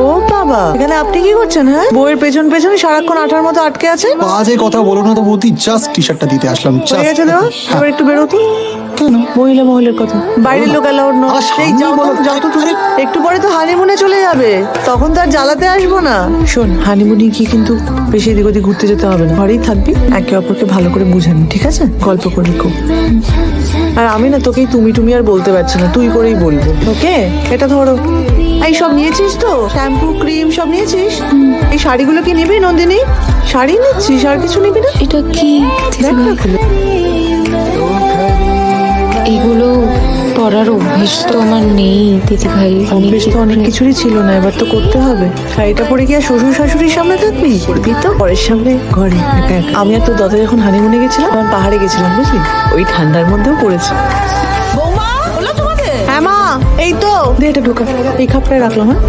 ও বাবা এখানে আপনি কি করছেন হ্যাঁ? বইয়ের পেছন পেছনে সারাক্ষণ আঠার মতো আটকে আছে? বাজে কথা বলো না তো বৌদি জাস্ট টি শার্টটা দিতে আসলাম হয়ে just গেছে দেওয়া এবার একটু বেরো তো কেন? মহিলা মহলের কথা। বাইরের লোক অ্যালাউড নয়। যাও তো, যাও তো তুমি। একটু পরে তো হানিমুনে যাবে তখন তো আর জ্বালাতে আসব না। শোন হানিমুনি গিয়ে কিন্তু বেশি এদিক ওদিক ঘুরতে যেতে হবে না। ঘরেই থাকবি একে অপরকে ভালো করে বুঝানি ঠিক আছে? গল্প করবি খুব। আর আমি না তোকেই তুমি তুমি আর বলতে পারছি না তুই করেই বলব ওকে? এটা ধরো। এই সব নিয়েছিস তো? শ্যাম্পু ক্রিম সব নিয়েছিস? এই শাড়িগুলো কি নিবি নন্দিনী? শাড়ি নিচ্ছিস আর কিছু নিবি না? এটা কি? দেখ না পরার অভ্যেস তো আমার নেই দিদি ভাই। অভ্যেস তো অনেক কিছুরই ছিল না এবার তো করতে হবে। শাড়িটা পরে কি আর শ্বশুর শাশুড়ির সামনে থাকবি করবি তো? পরের সামনে ঘরে একা। আমি আর তো দাদা যখন হানিমুনে গেছিলাম আমার পাহাড়ে গেছিলাম বুঝলি? ওই ঠান্ডার মধ্যেও পড়েছে। হ্যাঁ মা। এই তো। দে এটা ঢোকা। এই খাপটায় রাখলাম হ্যাঁ?